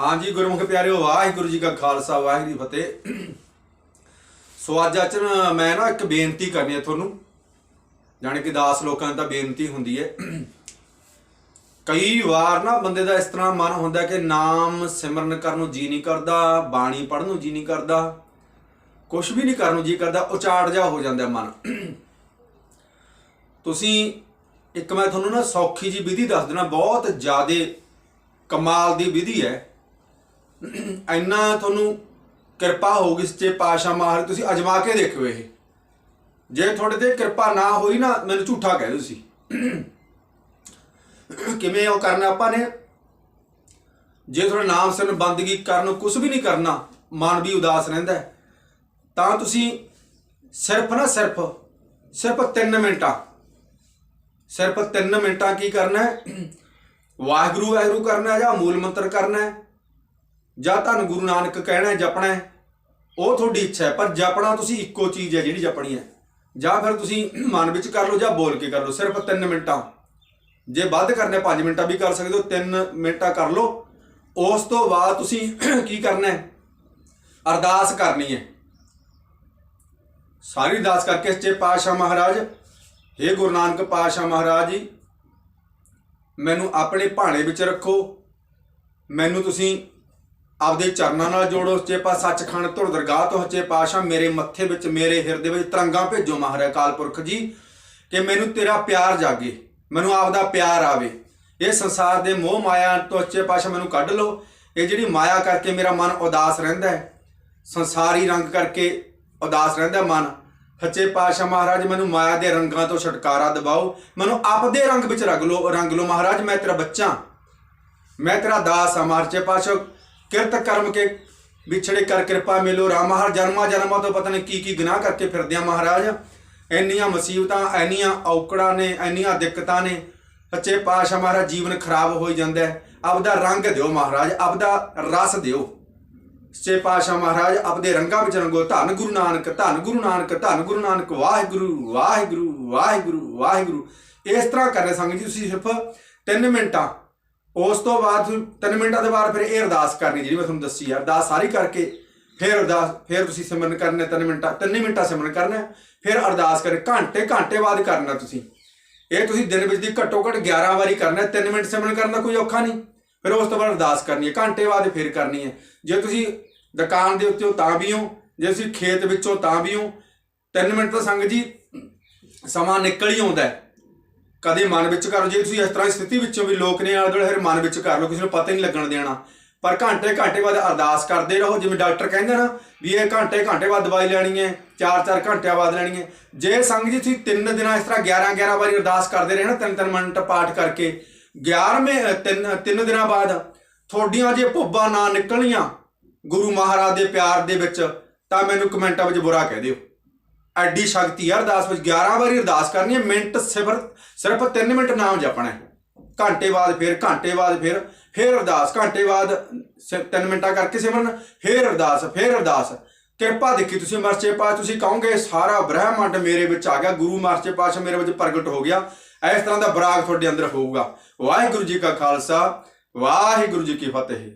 ਹਾਂਜੀ ਗੁਰਮੁਖ ਪਿਆਰਿਓ, ਵਾਹਿਗੁਰੂ ਜੀ ਕਾ ਖਾਲਸਾ, ਵਾਹਿਗੁਰੂ ਜੀ ਫਤਿਹ। ਸੋ ਅੱਜ ਅਚਨ ਮੈਂ ਨਾ ਇੱਕ ਬੇਨਤੀ ਕਰਨੀ ਹੈ ਤੁਹਾਨੂੰ। ਜਾਣੀ ਕਿ ਦਾਸ ਲੋਕਾਂ ਦੀ ਤਾਂ ਬੇਨਤੀ ਹੁੰਦੀ ਹੈ। ਕਈ ਵਾਰ ਨਾ ਬੰਦੇ ਦਾ ਇਸ ਤਰ੍ਹਾਂ ਮਨ ਹੁੰਦਾ ਕਿ ਨਾਮ ਸਿਮਰਨ ਕਰਨ ਨੂੰ ਜੀ ਨਹੀਂ ਕਰਦਾ, ਬਾਣੀ ਪੜ੍ਹਨ ਨੂੰ ਜੀ ਨਹੀਂ ਕਰਦਾ ਕੁਝ ਵੀ ਨਹੀਂ ਕਰਨ ਨੂੰ ਜੀ ਕਰਦਾ, ਉਚਾੜ ਜਾ ਹੋ ਜਾਂਦਾ ਮਨ। ਤੁਸੀਂ ਇੱਕ ਮੈਂ ਤੁਹਾਨੂੰ ਨਾ ਸੌਖੀ ਜੀ ਵਿਧੀ ਦੱਸ ਦੇਣਾ ਬਹੁਤ ਜ਼ਿਆਦੇ ਕਮਾਲ ਦੀ ਵਿਧੀ ਹੈ। ਇੰਨਾ ਤੁਹਾਨੂੰ ਕਿਰਪਾ ਹੋਊਗੀ ਸੱਚੇ ਪਾਤਸ਼ਾਹ ਮਹਾਰਾਜ, ਤੁਸੀਂ ਅਜਮਾ ਕੇ ਦੇਖੋ ਇਹ। ਜੇ ਤੁਹਾਡੇ ਤੇ ਕਿਰਪਾ ਨਾ ਹੋਈ ਨਾ, ਮੈਨੂੰ ਝੂਠਾ ਕਹਿ ਦਿਓ ਤੁਸੀਂ। ਕਿਵੇਂ ਉਹ ਕਰਨਾ ਆਪਾਂ ਨੇ? ਜੇ ਤੁਹਾਡਾ ਨਾਮ ਸਿਰਨ ਬੰਦਗੀ ਕਰਨ ਕੁਝ ਵੀ ਨਹੀਂ ਕਰਨਾ, ਮਨ ਵੀ ਉਦਾਸ ਰਹਿੰਦਾ ਤਾਂ ਤੁਸੀਂ ਸਿਰਫ ਨਾ ਸਿਰਫ ਸਿਰਫ 3 ਮਿੰਟਾਂ, ਸਿਰਫ 3 ਮਿੰਟਾਂ ਕੀ ਕਰਨਾ ਹੈ? ਵਾਹਿਗੁਰੂ ਵਾਹਿਗੁਰੂ ਕਰਨਾ ਹੈ ਜਾਂ ਮੂਲ ਮੰਤਰ ਕਰਨਾ ਹੈ? ਜਾਂ ਤੁਹਾਨੂੰ ਗੁਰੂ ਨਾਨਕ ਕਹਿਣਾ ਹੈ, ਜਪਣਾ ਹੈ, ਉਹ ਤੁਹਾਡੀ ਇੱਛਾ ਹੈ, ਪਰ ਜਪਣਾ ਤੁਸੀਂ ਇੱਕੋ ਚੀਜ਼ ਹੈ ਜਿਹੜੀ ਜਪਣੀ ਹੈ। ਜਾਂ ਫਿਰ ਤੁਸੀਂ ਮਨ ਵਿੱਚ ਕਰ ਲਓ ਜਾਂ ਬੋਲ ਕੇ ਕਰ ਲਓ, ਸਿਰਫ 3 ਮਿੰਟਾਂ। ਜੇ ਵੱਧ ਕਰਨਾ 5 ਮਿੰਟਾਂ ਵੀ ਕਰ ਸਕਦੇ ਹੋ 3 ਮਿੰਟਾਂ ਕਰ ਲਓ। ਉਸ ਤੋਂ ਬਾਅਦ ਤੁਸੀਂ ਕੀ ਕਰਨਾ ਹੈ? ਅਰਦਾਸ ਕਰਨੀ ਹੈ। ਸਾਰੀ ਅਰਦਾਸ ਕਰਕੇ ਸੱਚੇ ਪਾਤਸ਼ਾਹ ਮਹਾਰਾਜ हे ਗੁਰੂ ਨਾਨਕ ਪਾਤਸ਼ਾਹ ਮਹਾਰਾਜ ਜੀ, ਮੈਨੂੰ ਆਪਣੇ ਭਾਣੇ ਵਿੱਚ ਰੱਖੋ। ਮੈਨੂੰ ਤੁਸੀਂ ਆਪਦੇ ਚਰਨਾਂ ਨਾਲ ਜੋੜੋ ਸੱਚੇ ਪਾ ਸੱਚਖੰਡ ਧੁਰ ਦਰਗਾਹ ਤੋਂ ਸੱਚੇ ਪਾਤਸ਼ਾਹ ਮੇਰੇ ਮੱਥੇ ਵਿੱਚ, ਮੇਰੇ ਹਿਰਦੇ ਵਿੱਚ ਤਰੰਗਾਂ ਭੇਜੋ ਮਹਾਰਾਜ ਅਕਾਲ ਪੁਰਖ ਜੀ, ਕਿ ਮੈਨੂੰ ਤੇਰਾ ਪਿਆਰ ਜਾਗੇ, ਮੈਨੂੰ ਆਪਦਾ ਪਿਆਰ ਆਵੇ। ਇਹ ਸੰਸਾਰ ਦੇ ਮੋਹ ਮਾਇਆ ਤੋਂ ਸੱਚੇ ਪਾਤਸ਼ਾਹ ਮੈਨੂੰ ਕੱਢ ਲਓ। ਇਹ ਜਿਹੜੀ ਮਾਇਆ ਕਰਕੇ ਮੇਰਾ ਮਨ ਉਦਾਸ ਰਹਿੰਦਾ ਹੈ, ਸੰਸਾਰੀ ਰੰਗ ਕਰਕੇ ਉਦਾਸ ਰਹਿੰਦਾ ਮਨ ਸੱਚੇ ਪਾਤਸ਼ਾਹ ਮਹਾਰਾਜ ਮੈਨੂੰ ਮਾਇਆ ਦੇ ਰੰਗਾਂ ਤੋਂ ਛੁਟਕਾਰਾ ਦਿਵਾਓ। ਮੈਨੂੰ ਆਪਦੇ ਰੰਗ ਵਿੱਚ ਰੰਗ ਲਓ ਰੰਗ ਲਓ ਮਹਾਰਾਜ, ਮੈਂ ਤੇਰਾ ਬੱਚਾ, ਮੈਂ ਤੇਰਾ ਦਾਸ ਹਾਂ ਮਾਰਚੇ ਪਾਤਸ਼ਾਹ ਕਿਰਤ ਕਰਮ ਕੇ ਵਿਛੜੇ ਕਰ ਕਿਰਪਾ ਮਿਲੋ। ਰਾਮ ਹਰ ਜਨਮਾਂ ਜਨਮਾਂ ਤੋਂ ਪਤਾ ਨਹੀਂ ਕੀ ਕੀ ਗੁਨਾਹ ਕਰਕੇ ਫਿਰਦੇ ਆ ਮਹਾਰਾਜ। ਇੰਨੀਆਂ ਮੁਸੀਬਤਾਂ, ਇੰਨੀਆਂ ਔਕੜਾਂ ਨੇ, ਇੰਨੀਆਂ ਦਿੱਕਤਾਂ ਨੇ। ਸੱਚੇ ਪਾਤਸ਼ਾਹ ਮਹਾਰਾਜ, ਜੀਵਨ ਖਰਾਬ ਹੋਈ ਜਾਂਦਾ ਹੈ। ਆਪਦਾ ਰੰਗ ਦਿਓ ਮਹਾਰਾਜ, ਆਪਦਾ ਰਸ ਦਿਓ। ਸੱਚੇ ਪਾਤਸ਼ਾਹ ਮਹਾਰਾਜ, ਆਪਦੇ ਰੰਗਾਂ ਵਿੱਚ ਰੰਗੋ। ਧੰਨ ਗੁਰੂ ਨਾਨਕ, ਧੰਨ ਗੁਰੂ ਨਾਨਕ, ਧੰਨ ਗੁਰੂ ਨਾਨਕ। ਵਾਹਿਗੁਰੂ ਵਾਹਿਗੁਰੂ ਵਾਹਿਗੁਰੂ ਵਾਹਿਗੁਰੂ। ਇਸ ਤਰ੍ਹਾਂ ਕਰਨੇ ਸੰਗਤ ਜੀ, ਤੁਸੀਂ ਸਿਰਫ 3 ਮਿੰਟਾਂ ਉਸ ਤੋਂ ਬਾਅਦ ਤੁਸੀਂ 3 ਮਿੰਟਾਂ ਦੇ ਬਾਅਦ ਫਿਰ ਇਹ ਅਰਦਾਸ ਕਰਨੀ ਜਿਹੜੀ ਮੈਂ ਤੁਹਾਨੂੰ ਦੱਸੀ ਆ, ਅਰਦਾਸ ਸਾਰੀ ਕਰਕੇ ਫਿਰ ਅਰਦਾਸ, ਫਿਰ ਤੁਸੀਂ ਸਿਮਰਨ ਕਰਨਾ 3 ਮਿੰਟਾਂ 3 ਮਿੰਟਾਂ ਸਿਮਰਨ ਕਰਨਾ ਫਿਰ ਅਰਦਾਸ ਕਰ ਘੰਟੇ ਘੰਟੇ ਬਾਅਦ ਕਰਨਾ ਤੁਸੀਂ। ਇਹ ਤੁਸੀਂ ਦਿਨ ਵਿੱਚ ਦੀ ਘੱਟੋ ਘੱਟ 11 ਵਾਰੀ ਕਰਨਾ 3 ਮਿੰਟ ਸਿਮਰਨ ਕਰਨਾ ਕੋਈ ਔਖਾ ਨਹੀਂ। ਫਿਰ ਉਸ ਤੋਂ ਬਾਅਦ ਅਰਦਾਸ ਕਰਨੀ ਹੈ, ਘੰਟੇ ਬਾਅਦ ਫਿਰ ਕਰਨੀ ਹੈ। ਜੇ ਤੁਸੀਂ ਦੁਕਾਨ ਦੇ ਉੱਤੇ ਹੋ ਤਾਂ ਵੀ ਹੋ, ਜੇ ਤੁਸੀਂ ਖੇਤ ਵਿੱਚੋਂ ਤਾਂ ਵੀ ਹੋ 3 ਮਿੰਟ ਤਾਂ ਸੰਗ ਜੀ ਸਮਾਂ ਨਿਕਲ ਹੀ ਆਉਂਦਾ ਹੈ। ਕਦੇ ਮਨ ਵਿੱਚ ਕਰ ਲਓ, ਜੇ ਤੁਸੀਂ ਇਸ ਤਰ੍ਹਾਂ ਦੀ ਸਥਿਤੀ ਵਿੱਚੋਂ ਵੀ ਲੋਕ ਨੇ ਆਲੇ ਦੁਆਲੇ ਫਿਰ ਮਨ ਵਿੱਚ ਕਰ ਲਓ, ਕਿਸੇ ਨੂੰ ਪਤਾ ਨਹੀਂ ਲੱਗਣ ਦੇਣਾ। ਪਰ ਘੰਟੇ ਘੰਟੇ ਬਾਅਦ ਅਰਦਾਸ ਕਰਦੇ ਰਹੋ, ਜਿਵੇਂ ਡਾਕਟਰ ਕਹਿੰਦੇ ਨਾ ਵੀ ਇਹ ਘੰਟੇ ਘੰਟੇ ਬਾਅਦ ਦਵਾਈ ਲੈਣੀ ਹੈ 4-4 ਘੰਟਿਆਂ ਬਾਅਦ ਲੈਣੀ ਹੈ। ਜੇ ਸੰਗ ਜੀ ਤੁਸੀਂ ਤਿੰਨ ਦਿਨਾਂ ਇਸ ਤਰ੍ਹਾਂ 11-11 ਵਾਰੀ ਅਰਦਾਸ ਕਰਦੇ ਰਹੇ ਨਾ, ਤਿੰਨ ਤਿੰਨ ਮਿੰਟ ਪਾਠ ਕਰਕੇ 11ਵੇਂ ਤਿੰਨ ਤਿੰਨ ਦਿਨਾਂ ਬਾਅਦ ਤੁਹਾਡੀਆਂ ਜੇ ਭੁੱਬਾਂ ਨਾ ਨਿਕਲੀਆਂ ਗੁਰੂ ਮਹਾਰਾਜ ਦੇ ਪਿਆਰ ਦੇ ਵਿੱਚ, ਤਾਂ ਮੈਨੂੰ ਕਮੈਂਟਾਂ ਵਿੱਚ ਬੁਰਾ ਕਹਿ ਦਿਓ। ਐਡੀ ਸ਼ਕਤੀ ਹੈ ਅਰਦਾਸ ਵਿੱਚ 11 ਵਾਰੀ ਅਰਦਾਸ ਕਰਨੀ ਹੈ, ਮਿੰਟ ਸਿਫਰ, ਸਿਰਫ 3 ਮਿੰਟ ਨਾਮ ਜਪਣਾ ਹੈ। ਘੰਟੇ ਬਾਅਦ ਫਿਰ, ਘੰਟੇ ਬਾਅਦ ਫਿਰ ਫਿਰ ਅਰਦਾਸ, ਘੰਟੇ ਬਾਅਦ 3 ਮਿੰਟਾਂ ਕਰਕੇ ਸਿਮਰਨ, ਫਿਰ ਅਰਦਾਸ ਫਿਰ ਅਰਦਾਸ। ਕਿਰਪਾ ਦੇਖੀ ਤੁਸੀਂ ਮਰਚੇ ਪਾ ਤੁਸੀਂ ਕਹੋਗੇ, ਸਾਰਾ ਬ੍ਰਹਿਮੰਡ ਮੇਰੇ ਵਿੱਚ ਆ ਗਿਆ, ਗੁਰੂ ਮਰਚੇ ਪਾਤਸ਼ਾਹ ਮੇਰੇ ਵਿੱਚ ਪ੍ਰਗਟ ਹੋ ਗਿਆ। ਇਸ ਤਰ੍ਹਾਂ ਦਾ ਬਰਾਗ ਤੁਹਾਡੇ ਅੰਦਰ ਹੋਊਗਾ। ਵਾਹਿਗੁਰੂ ਜੀ ਕਾ ਖਾਲਸਾ, ਵਾਹਿਗੁਰੂ ਜੀ ਕੀ ਫਤਿਹ।